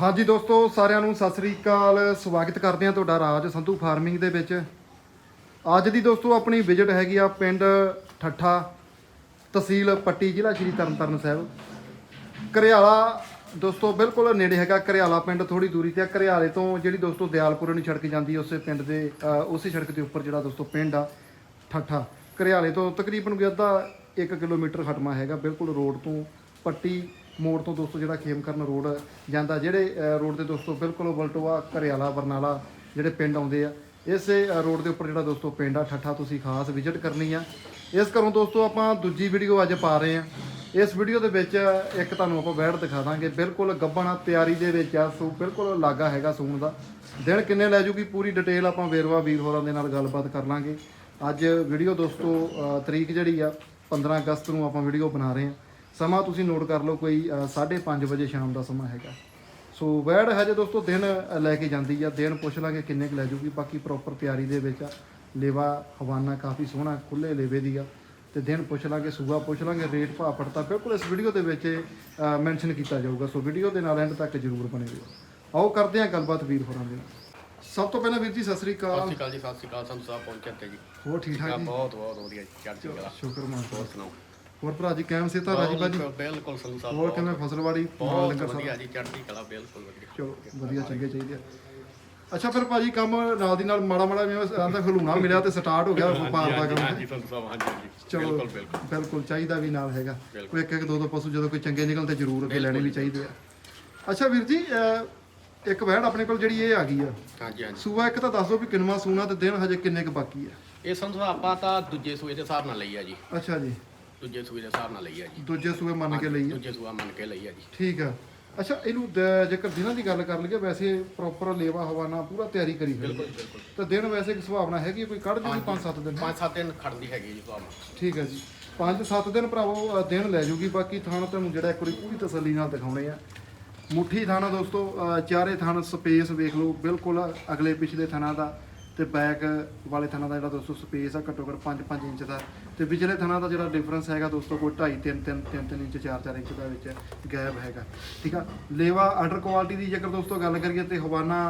ਹਾਂਜੀ ਦੋਸਤੋ, ਸਾਰਿਆਂ ਨੂੰ ਸਤਿ ਸ੍ਰੀ ਅਕਾਲ। ਸਵਾਗਤ ਕਰਦੇ ਹਾਂ ਤੁਹਾਡਾ ਰਾਜ ਸੰਧੂ ਫਾਰਮਿੰਗ ਦੇ ਵਿੱਚ। ਅੱਜ ਦੀ ਦੋਸਤੋ, ਆਪਣੀ ਵਿਜ਼ਿਟ ਹੈਗੀ ਆ ਪਿੰਡ ਠੱਠਾ ਤਹਿਸੀਲ ਪੱਟੀ ਜ਼ਿਲ੍ਹਾ ਸ਼੍ਰੀ ਤਰਨਤਾਰਨ ਸਾਹਿਬ। ਘਰਿਆਲਾ ਦੋਸਤੋ, ਬਿਲਕੁਲ ਨੇੜੇ ਹੈਗਾ ਘਰਿਆਲਾ ਪਿੰਡ ਥੋੜੀ ਦੂਰੀ ਤੇ ਆ। ਘਰਿਆਲੇ ਤੋਂ ਜਿਹੜੀ ਦੋਸਤੋ ਦਿਆਲਪੁਰ ਨੂੰ ਸੜਕ ਜਾਂਦੀ ਉਸੇ ਪਿੰਡ ਦੇ ਉਸੇ ਸੜਕ ਦੇ ਉੱਪਰ ਜਿਹੜਾ ਦੋਸਤੋ ਪਿੰਡ ਆ, ਠੱਠਾ। ਘਰਿਆਲੇ ਤੋਂ ਤਕਰੀਬਨ ਕੋਈ ਅੱਧਾ 1 ਕਿਲੋਮੀਟਰ ਹਟਮਾ ਹੈਗਾ, ਬਿਲਕੁਲ ਰੋਡ ਤੋਂ ਪੱਟੀ ਮੋੜ ਤੋਂ ਦੋਸਤੋ ਜਿਹੜਾ ਖੇਮਕਰਨ ਰੋਡ ਜਾਂਦਾ, ਜਿਹੜੇ ਰੋਡ ਦੇ ਦੋਸਤੋ ਬਿਲਕੁਲ ਬਲਟੋਆ ਘਰਿਆਲਾ, ਬਰਨਾਲਾ ਜਿਹੜੇ ਪਿੰਡ ਆਉਂਦੇ ਆ, ਇਸੇ ਰੋਡ ਦੇ ਉੱਪਰ ਜਿਹੜਾ ਦੋਸਤੋ ਪਿੰਡ ਆ, ਠੱਠਾ ਤੁਸੀਂ ਖਾਸ ਵਿਜ਼ਿਟ ਕਰਨੀ ਆ। ਇਸ ਘਰੋਂ ਦੋਸਤੋ ਆਪਾਂ ਦੂਜੀ ਵੀਡੀਓ ਅੱਜ ਪਾ ਰਹੇ ਆ। ਇਸ ਵੀਡੀਓ ਦੇ ਵਿੱਚ ਇੱਕ ਤੁਹਾਨੂੰ ਆਪਾਂ ਬੈਠ ਦਿਖਾ ਦਾਂਗੇ। ਬਿਲਕੁਲ ਗੱਬਣਾ ਤਿਆਰੀ ਦੇ ਵਿੱਚ ਆ, ਸੋ ਬਿਲਕੁਲ ਲਾਗਾ ਹੈਗਾ ਸੂਣ ਦਾ। ਦਿਨ ਕਿੰਨੇ ਲੈ ਜੂਗੀ, ਪੂਰੀ ਡਿਟੇਲ ਆਪਾਂ ਵੇਰਵਾ ਵੀਰ ਹੋਰਾਂ ਦੇ ਨਾਲ ਗੱਲਬਾਤ ਕਰ ਲਾਂਗੇ। ਅੱਜ ਵੀਡੀਓ ਦੋਸਤੋ ਤਰੀਕ ਜਿਹੜੀ ਆ 15 ਅਗਸਤ ਨੂੰ ਆਪਾਂ ਵੀਡੀਓ ਬਣਾ ਰਹੇ ਹਾਂ ਸਮਾਂ ਤੁਸੀਂ ਨੋਟ ਕਰ ਲਓ ਕੋਈ 5:30 ਵਜੇ ਸ਼ਾਮ ਦਾ ਸਮਾਂ ਹੈਗਾ। ਸੋ ਵੈੜ ਹਜੇ ਦੋਸਤੋ ਦਿਨ ਲੈ ਕੇ ਜਾਂਦੀ ਆ। ਦਿਨ ਪੁੱਛ ਲਾਂਗੇ ਕਿੰਨੇ ਕੁ ਲੈ ਜੂਗੀ। ਬਾਕੀ ਪ੍ਰੋਪਰ ਤਿਆਰੀ ਦੇ ਵਿੱਚ ਆ। ਲੇਵਾ ਹਵਾਨਾ ਕਾਫੀ ਸੋਹਣਾ ਖੁੱਲੇ ਲੇਵੇ ਦੀ ਆ। ਤੇ ਦਿਨ ਪੁੱਛ ਲਾਂਗੇ ਸੂਆ ਪੁੱਛ ਲਾਂਗੇ ਰੇਟ ਭਾਅ ਪੜਤਾ ਬਿਲਕੁਲ ਇਸ ਵੀਡੀਓ ਦੇ ਵਿੱਚ ਮੈਂਸ਼ਨ ਕੀਤਾ ਜਾਊਗਾ। ਸੋ ਵੀਡੀਓ ਦੇ ਨਾਲ ਐਂਡ ਤੱਕ ਜਰੂਰ ਬਣੇ ਰਹੋ। ਆਓ ਕਰਦੇ ਹਾਂ ਗੱਲਬਾਤ ਵੀਰ ਹੋਰਾਂ ਦੇ ਨਾਲ। ਸਭ ਤੋਂ ਪਹਿਲਾਂ ਵੀਰ ਜੀ ਸਤਿ ਸ੍ਰੀ ਸਤਿ ਅਕਾਲ ਸ਼੍ਰੀ ਅਕਾਲ ਜੀ ਸਤਿ ਸ਼੍ਰੀ ਅਕਾਲ। ਸੰਤ ਸਾਹਿਬ ਪਹੁੰਚੇ ਤੇ ਜੀ। ਹੋਰ ਠੀਕ ਠਾਕ ਜੀ? ਬਹੁਤ ਬਹੁਤ ਵਧੀਆ ਜੀ। ਚੜ੍ਹਦੀ ਕਲਾ ਸ਼ੁਕਰ ਮਾਨ ਹੋਰ ਸੁਣਾਓ? ਹੋਰ ਭਰਾ ਜੀ ਕੈਮ ਸੇ ਤਾਂ ਰਾਜੀ ਬਾਜੀ? ਬਿਲਕੁਲ- ਸਾਹਿਬ ਹੋਰ ਕਿਵੇਂ ਫਸਲਵਾੜੀ ਬਹੁਤ ਲੰਗਰ ਸਾਹਿਬ ਵਧੀਆ ਜੀ ਚੜ੍ਹਦੀ ਕਲਾ ਬਿਲਕੁਲ ਵਧੀਆ। ਚਲੋ ਵਧੀਆ ਚੰਗੇ ਚਾਹੀਦੇ ਆ। ਅੱਛਾ ਫਿਰ ਭਾਜੀ ਕੰਮ ਨਾਲ ਦੀ ਨਾਲ ਮਾੜਾ ਮਾੜਾ ਜਿਵੇਂ ਆਂਦਾ ਖਲੂਣਾ ਮਿਲਿਆ ਤੇ ਸਟਾਰਟ ਹੋ ਗਿਆ ਵਪਾਰ ਦਾ ਕੰਮ। ਹਾਂਜੀ ਸੰਤ ਸਾਹਿਬ ਹਾਂਜੀ ਹਾਂਜੀ। ਚਲੋ ਬਿਲਕੁਲ ਬਿਲਕੁਲ। ਬਿਲਕੁਲ ਚਾਹੀਦਾ ਵੀ ਨਾਲ ਹੈਗਾ। ਕੋਈ ਇੱਕ ਇੱਕ ਦੋ ਦੋ ਪਸ਼ੂ ਜਦੋਂ ਕੋਈ ਚੰਗੇ ਨਿਕਲਣ ਤੇ ਜ਼ਰੂਰ ਅੱਗੇ ਲੈਣੇ ਵੀ ਚਾਹੀਦੇ ਆ। ਅੱਛਾ ਵੀਰ ਜੀ ਅਹ, ਇੱਕ ਵਹਿੜ ਆਪਣੇ ਕੋਲ ਜਿਹੜੀ ਇਹ ਆ ਗਈ ਆ। ਹਾਂਜੀ ਹਾਂਜੀ। ਸੂਆ ਇੱਕ ਤਾਂ ਦੱਸ ਦਿਓ ਵੀ ਕਿੰਨਵਾਂ ਸੂਣਾ ਤੇ ਦਿਨ ਹਜੇ ਕਿੰਨੇ ਕੁ ਬਾਕੀ ਆ? ਇਹ ਸੰਤ ਸਾਹਿਬ ਆਪਾਂ ਤਾਂ ਦੂਜੇ ਸੂਏ ਦੇ ਹਿਸਾਬ ਨਾਲ ਲਈ ਆ ਜੀ। ਅੱਛਾ ਜੀ। ਦੂਜੇ ਸੂਏ ਦੇ ਹਿਸਾਬ ਨਾਲ ਲਈ ਆ ਜੀ। ਦੂਜੇ ਸੂਏ ਮੰਨ ਕੇ ਲਈ ਆ। ਦੂਜੇ ਸੂਆ ਮੰਨ ਕੇ ਲਈ ਆ ਜੀ। ਠੀਕ ਆ। ਅੱਛਾ ਇਹਨੂੰ ਦ- ਜੇਕਰ ਦਿਨਾਂ ਦੀ ਗੱਲ ਕਰ ਲਈਏ ਵੈਸੇ ਪ੍ਰੋਪਰ ਲੇਵਾ ਹਵਾਨਾ ਪੂਰਾ ਤਿਆਰੀ ਕਰੀ ਹੋਈ ਬਿਲਕੁਲ ਬਿਲਕੁਲ। ਤਾਂ ਦਿਨ ਵੈਸੇ ਇੱਕ ਸੁਭਾਵਨਾ ਹੈਗੀ ਕੋਈ ਕੱਢ ਜੂਗੀ 5-7 ਦਿਨ? ਪੰਜ ਸੱਤ ਦਿਨ ਖੜਦੀ ਹੈਗੀ ਜੀ ਤੁਹਾਨੂੰ ਠੀਕ ਹੈ ਜੀ। 5-7 ਦਿਨ ਭਰਾਵੋ ਅ, ਦਿਨ ਲੈ ਜੂਗੀ। ਬਾਕੀ ਥਾਣ ਤੁਹਾਨੂੰ ਜਿਹੜਾ ਇੱਕ ਵਾਰੀ ਪੂਰੀ ਤਸੱਲੀ ਨਾਲ ਦਿਖਾਉਣੇ ਆ। ਮੁੱਠੀ ਥਾਣਾ ਦੋਸਤੋ ਅ, ਚਾਰੇ ਥਾਣ ਸਪੇਸ ਵੇਖ ਲਓ। ਬਿਲਕੁਲ ਅਗਲੇ ਪਿਛਲੇ ਥਾਣਾ ਦਾ ਤੇ ਬੈਕ ਵਾਲੇ ਥਾਣਾ ਦਾ ਜਿਹੜਾ ਦੋਸਤੋ ਸਪੇਸ ਆ ਘੱਟੋ ਘੱਟ 5-5 ਇੰਚ ਦਾ। ਤੇ ਵਿਚਲੇ ਥਾਣਾ ਦਾ ਜਿਹੜਾ ਡਿਫਰੈਂਸ ਹੈਗਾ ਦੋਸਤੋ ਕੋਈ 2.5 3 3 3 ਇੰਚ 4-4 ਇੰਚ ਦਾ ਵਿੱਚ ਗੈਪ ਹੈਗਾ। ਠੀਕ ਆ? ਲੇਵਾ ਆਰਡਰ ਕੁਆਲਿਟੀ ਦੀ ਜੇਕਰ ਦੋਸਤੋ ਗੱਲ ਕਰੀਏ ਤੇ ਹਵਾਨਾ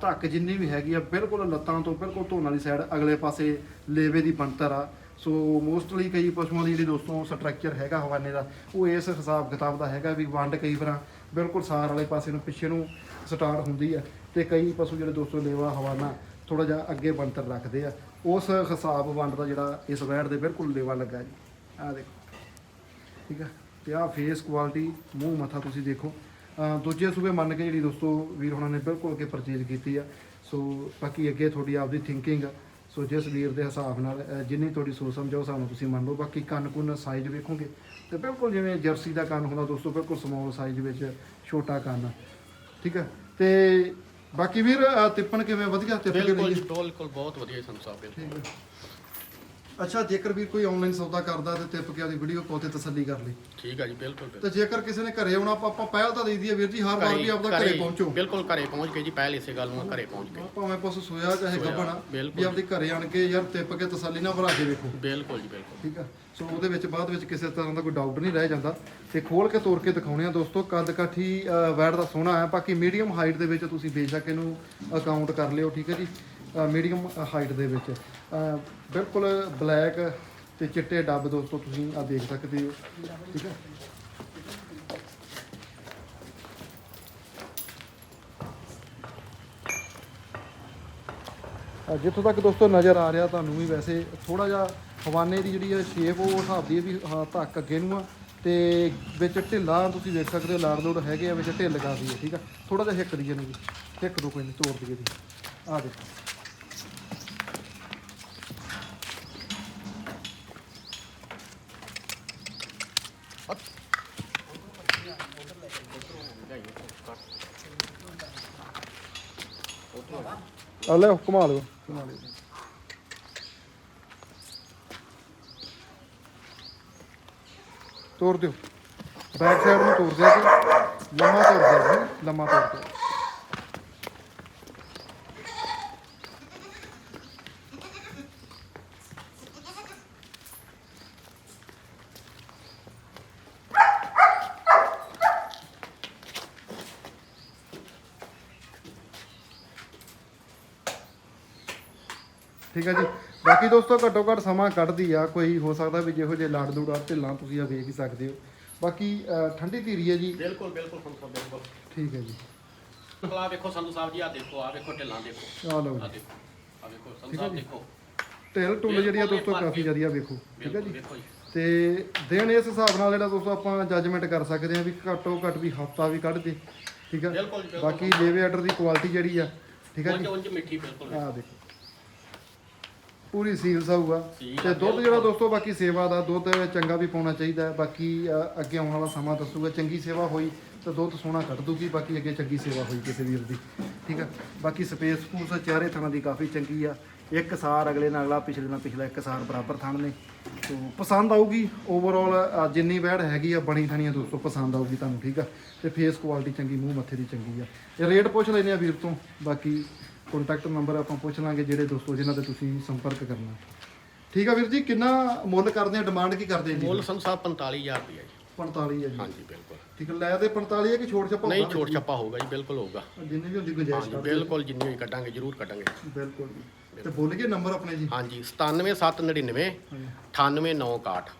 ਧੱਕ ਜਿੰਨੀ ਵੀ ਹੈਗੀ ਆ, ਬਿਲਕੁਲ ਲੱਤਾਂ ਤੋਂ ਬਿਲਕੁਲ ਧੋਣ ਵਾਲੀ ਸਾਈਡ ਅਗਲੇ ਪਾਸੇ ਲੇਵੇ ਦੀ ਬਣਤਰ ਆ। ਸੋ ਮੋਸਟਲੀ ਕਈ ਪਸ਼ੂਆਂ ਦੀ ਜਿਹੜੀ ਦੋਸਤੋ ਸਟਰਕਚਰ ਹੈਗਾ ਹਵਾਨੇ ਦਾ, ਉਹ ਇਸ ਹਿਸਾਬ ਕਿਤਾਬ ਦਾ ਹੈਗਾ ਵੀ ਵੰਡ ਕਈ ਵਾਰਾਂ ਬਿਲਕੁਲ ਸਾਰ ਵਾਲੇ ਪਾਸੇ ਨੂੰ ਪਿੱਛੇ ਨੂੰ ਸਟਾਰਟ ਹੁੰਦੀ ਆ। ਤੇ ਕਈ ਪਸ਼ੂ ਜਿਹੜੇ ਦੋਸਤੋ ਲੇਵਾ, ਹਵਾਨਾ ਥੋੜਾ ਜਿਹਾ ਅੱਗੇ ਬਣਤਰ ਰੱਖਦੇ ਆ। ਉਸ ਹਿਸਾਬ ਵੰਡ ਦਾ ਜਿਹੜਾ ਇਸ ਵੈੜ ਦੇ ਬਿਲਕੁਲ ਲੇਵਾ ਲੱਗਾ ਜੀ। ਆਹ ਦੇਖੋ, ਠੀਕ ਆ? ਤੇ ਆਹ ਫੇਸ ਕੁਆਲਿਟੀ ਮੂੰਹ, ਮੱਥਾ ਤੁਸੀਂ ਦੇਖੋ। ਦੂਜੇ ਸੂਬੇ ਮੰਨ ਕੇ ਜਿਹੜੀ ਦੋਸਤੋ ਵੀਰ ਹੋਣਾ ਨੇ ਬਿਲਕੁਲ ਅੱਗੇ ਪਰਚੇਜ਼ ਕੀਤੀ ਆ। ਸੋ ਬਾਕੀ ਅੱਗੇ ਤੁਹਾਡੀ ਆਪਦੀ ਥਿੰਕਿੰਗ ਆ। ਸੋ ਜਿਸ ਵੀਰ ਦੇ ਹਿਸਾਬ ਨਾਲ ਜਿੰਨੀ ਤੁਹਾਡੀ ਸੋਚ ਸਮਝ ਆ ਹਿਸਾਬ ਨਾਲ ਤੁਸੀਂ ਮੰਨ ਲਓ। ਬਾਕੀ ਕੰਨ ਕੁੰਨ ਸਾਈਜ਼ ਵੇਖੋਗੇ ਤੇ ਬਿਲਕੁਲ ਜਿਵੇਂ ਜਰਸੀ ਦਾ ਕੰਨ ਹੁੰਦਾ ਦੋਸਤੋ, ਬਿਲਕੁਲ ਸਮਾਲ ਸਾਈਜ਼ ਵਿੱਚ ਛੋਟਾ ਕੰਨ। ਠੀਕ ਹੈ ਤੇ ਬਾਕੀ ਵੀਰ ਅਹ ਤਿੱਪਣ ਕਿਵੇਂ? ਵਧੀਆ ਤਿੱਪ ਕੇ ਬਿਲਕੁਲ ਬਿਲਕੁਲ ਬਹੁਤ ਵਧੀਆ ਜੀ ਸੰਤ ਸਾਹਿਬ ਬਿਲਕੁਲ ਠੀਕ ਹੈ। ਅੱਛਾ ਜੇਕਰ ਵੀਰ ਕੋਈ ਆਨਲਾਈਨ ਸੌਦਾ ਕਰਦਾ ਤੇ ਤਿੱਪ ਕੇ ਉਹਦੀ ਵੀਡੀਓ ਕਾਲ ਤੇ ਤਸੱਲੀ ਕਰ ਲਈ। ਠੀਕ ਆ ਜੀ ਬਿਲਕੁਲ ਬਿਲਕੁਲ। ਤੇ ਜੇਕਰ ਕਿਸੇ ਨੇ ਘਰੇ ਆਉਣਾ ਆਪਾਂ ਆਪਾਂ ਪਹਿਲ ਤਾਂ ਦੇਈਦੀ ਹੈ ਵੀਰ ਜੀ ਹਰ ਵਾਰ ਵੀ ਆਪਦਾ ਘਰੇ ਪਹੁੰਚੋ। ਬਿਲਕੁਲ ਘਰੇ ਪਹੁੰਚ ਕੇ ਜੀ ਪਹਿਲ ਇਸੇ ਗੱਲ ਨੂੰ ਘਰੇ ਪਹੁੰਚ ਕੇ। ਭਾਵੇਂ ਪਸ਼ੂ ਸੋਇਆ ਚਾਹੇ ਸੋਇਆ, ਗੱਭਣਾ ਬਿਲਕੁਲ। ਵੀ ਆਪਦੇ ਘਰੇ ਆਣ ਕੇ ਯਾਰ ਤਿੱਪ ਕੇ ਤਸੱਲੀ ਨਾਲ ਭਰਾ ਕੇ ਵੇਖੋ। ਬਿਲਕੁਲ ਜੀ ਬਿਲਕੁਲ। ਠੀਕ ਆ? ਸੋ ਉਹਦੇ ਵਿੱਚ ਬਾਅਦ ਵਿੱਚ ਕਿਸੇ ਤਰ੍ਹਾਂ ਦਾ ਕੋਈ ਡਾਊਟ ਨਹੀਂ ਰਹਿ ਜਾਂਦਾ। ਤੇ ਖੋਲ ਕੇ ਤੋੜ ਕੇ ਦਿਖਾਉਣੇ ਆ ਦੋਸਤੋ ਕੱਦ ਕਾਠੀ ਵੈੜ ਦਾ ਸੋਹਣਾ ਹੈ। ਬਾਕੀ ਮੀਡੀਅਮ ਹਾਈਟ ਦੇ ਵਿੱਚ ਤੁਸੀਂ ਬੇਸ਼ੱਕ ਇਹਨੂੰ ਅਕਾਊਂਟ ਕਰ ਲਿਓ ਠੀਕ ਹੈ ਜੀ? ਮੀਡੀਅਮ ਹਾਈਟ ਦੇ ਵਿੱਚ। ਬਿਲਕੁਲ ਬਲੈਕ ਤੇ ਚਿੱਟੇ ਡੱਬ ਦੋਸਤੋ, ਤੁਸੀਂ ਆ ਦੇਖ ਸਕਦੇ ਹੋ। ਠੀਕ ਹੈ? ਜਿੱਥੋਂ ਤੱਕ ਦੋਸਤੋ ਨਜ਼ਰ ਆ ਰਿਹਾ, ਤੁਹਾਨੂੰ ਵੀ ਵੈਸੇ ਥੋੜਾ ਜਿਹਾ ਹਵਾਨੇ ਦੀ ਜਿਹੜੀ ਹੈ ਸ਼ੇਪ ਉਹ ਹਿਸਾਬ ਦੀ ਹੈ ਵੀ, ਹਾਂ, ਧੱਕ ਅੱਗੇ ਨੂੰ ਆ। ਤੇ ਵਿੱਚ ਢਿੱਲਾ ਤੁਸੀਂ ਦੇਖ ਸਕਦੇ ਹੋ, ਲਾੜ ਲੋੜ ਹੈਗੇ ਆ, ਵਿੱਚ ਢਿੱਲ ਕਾਫੀ ਹੈ, ਠੀਕ ਆ? ਥੋੜਾ ਜਿਹਾ ਹਿੱਕ ਦੀ ਜਾਨੀ ਜੀ ਹਿੱਕ ਦੋ ਕੋਈ ਨਹੀਂ ਤੋੜ ਦਈਏ ਦੀ ਆ ਦੇਖੋ। ਆ ਲੈ ਘੁਮਾ ਲਿਓ। ਘੁਮਾ ਲਿਓ ਤੋੜ ਦਿਓ। ਬੈਕ ਸਾਈਡ ਨੂੰ ਤੋੜ ਦਿਆ ਜੀ ਲੰਮਾ ਤੋੜ ਦਿਆ ਜੀ ਲੰਮਾ ਤੋੜ ਦਿਓ ਠੀਕ ਹੈ ਜੀ। ਬਾਕੀ ਦੋਸਤੋ ਘੱਟੋ ਘੱਟ ਸਮਾਂ ਕੱਢਦੀ ਆ। ਕੋਈ ਹੋ ਸਕਦਾ ਵੀ ਜਿਹੋ ਜਿਹੇ ਲਾੜ ਲੂੜਾ ਢਿੱਲਾਂ ਤੁਸੀਂ ਆ ਵੇਖ ਹੀ ਸਕਦੇ ਹੋ। ਬਾਕੀ ਠੰਡੀ ਧੀਰੀ ਹੈ ਜੀ। ਬਿਲਕੁਲ ਬਿਲਕੁਲ ਸਾਹਿਬ ਬਿਲਕੁਲ। ਠੀਕ ਹੈ ਜੀ। ਆ ਵੇਖੋ ਸੰਧੂ ਸਾਹਿਬ ਜੀ ਆ ਦੇਖੋ ਆ ਵੇਖੋ ਢਿੱਲਾਂ ਦੇਖੋ। ਆ ਲਓ ਆ ਜੀ ਆ ਵੇਖੋ ਸੰਧੂ ਸਾਹਿਬ ਦੇਖੋ। ਢਿੱਲ ਟੁੱਲ ਜਿਹੜੀ ਆ ਦੋਸਤੋ ਬਿਲਕੁਲ ਕਾਫੀ ਜ਼ਿਆਦਾ ਵੇਖੋ। ਠੀਕ ਹੈ ਬਿਲਕੁਲ ਜੀ ਜੀ। ਤੇ ਦਿਨ ਇਸ ਹਿਸਾਬ ਨਾਲ ਜਿਹੜਾ ਦੋਸਤੋ ਆਪਾਂ ਜੱਜਮੈਂਟ ਕਰ ਸਕਦੇ ਹਾਂ ਵੀ ਘੱਟੋ ਘੱਟ ਵੀ ਹਫਤਾ ਵੀ ਕੱਢ ਦੇ। ਠੀਕ ਹੈ। ਬਿਲਕੁਲ ਬਿਲਕੁਲ। ਬਾਕੀ ਲੇਵੇ ਆਰਡਰ ਦੀ ਕੁਆਲਿਟੀ ਜਿਹੜੀ ਆ ਠੀਕ ਹੈ ਜੀ। ਮਿੱਠੀ ਬਿਲਕੁਲ ਆ ਦੇਖੋ। ਪੂਰੀ ਸੀਲ ਤੇ ਆ, ਦੁੱਧ ਜਿਹੜਾ ਦੋਸਤੋ ਬਾਕੀ ਸੇਵਾ ਦਾ ਦੁੱਧ ਚੰਗਾ ਵੀ ਪਾਉਣਾ ਚਾਹੀਦਾ ਹੈ। ਬਾਕੀ ਅ, ਅੱਗੇ ਆਉਣ ਵਾਲਾ ਸਮਾਂ ਦੱਸੂਗਾ। ਚੰਗੀ ਸੇਵਾ ਹੋਈ ਤਾਂ ਦੁੱਧ ਸੋਹਣਾ ਕੱਢ ਦੂਗੀ ਬਾਕੀ ਅੱਗੇ ਚੰਗੀ ਸੇਵਾ ਹੋਈ ਕਿਸੇ ਵੀਰ ਦੀ। ਠੀਕ ਆ? ਬਾਕੀ ਸਪੇਸ ਫੂਸ ਚਿਹਰੇ ਥਾਂ ਦੀ ਕਾਫੀ ਚੰਗੀ ਆ। ਇੱਕ ਸਾਰ ਅਗਲੇ ਨਾਲ ਅਗਲਾ ਪਿਛਲੇ ਨਾਲ ਪਿਛਲਾ ਇੱਕ ਸਾਰ ਬਰਾਬਰ ਥਣ ਨੇ। ਤੋਂ ਪਸੰਦ ਆਊਗੀ। ਓਵਰਆਲ ਜਿੰਨੀ ਵੈੜ ਹੈਗੀ ਆ ਬਣੀ ਥਣੀ ਆ ਦੋਸਤੋ ਪਸੰਦ ਆਊਗੀ ਤੁਹਾਨੂੰ। ਠੀਕ ਆ? ਤੇ ਫੇਸ ਕੁਆਲਿਟੀ ਚੰਗੀ ਮੂੰਹ ਮੱਥੇ ਦੀ ਚੰਗੀ ਆ। ਇਹ ਰੇਟ ਪੁੱਛ ਲੈਨੇ ਆ ਵੀਰ ਤੋਂ। ਬਾਕੀ ਕੰਟੈਕਟ ਨੰਬਰ ਆਪਾਂ ਪੁੱਛ ਲਾਂਗੇ ਜਿਹੜੇ ਦੋਸਤੋ ਜਿਨ੍ਹਾਂ ਤੇ ਤੁਸੀਂ ਸੰਪਰਕ ਕਰਨਾ। ਠੀਕ ਆ ਵੀਰ ਜੀ ਕਿੰਨਾ ਮੁੱਲ ਕਰਦੇ ਆ ਡਿਮਾਂਡ ਕੀ ਕਰਦੇ ਆ ਜੀ? ਮੁੱਲ ਸੰਧੂ ਸਾਹਿਬ 45000 ਰੁਪਏ ਜੀ। 45 ਹੈ ਜੀ। ਹਾਂਜੀ ਬਿਲਕੁਲ। ਠੀਕ ਹੈ ਲੈ ਤੇ 45 ਹੈ ਕਿ ਛੋਟ ਛੱਪਾ ਨਹੀਂ ਛੋਟ ਛੱਪਾ ਹੋਊਗਾ ਜੀ ਬਿਲਕੁਲ ਹੋਊਗਾ। ਜਿੰਨੀ ਵੀ ਹੁੰਦੀ ਗੁੰਜਾਇਸ਼ ਹਾਂਜੀ ਬਿਲਕੁਲ ਜਿੰਨੀ ਹੋਈ ਕੱਢਾਂਗੇ ਜ਼ਰੂਰ ਕੱਢਾਂਗੇ। ਬਿਲਕੁਲ ਜੀ। ਤੇ ਬੋਲ ਗਏ ਨੰਬਰ ਆਪਣੇ ਜੀ। ਹਾਂਜੀ 97799 ਹਾਂਜੀ। 98961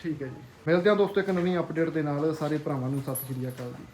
ਠੀਕ ਹੈ ਜੀ। ਮਿਲਦੇ ਹਾਂ ਦੋਸਤੋ ਇੱਕ ਨਵੀਂ ਅਪਡੇਟ ਦੇ ਨਾਲ। ਸਾਰੇ ਭਰਾਵਾਂ ਨੂੰ ਸਤਿ ਸ਼੍ਰੀ ਅਕਾਲ ਜੀ।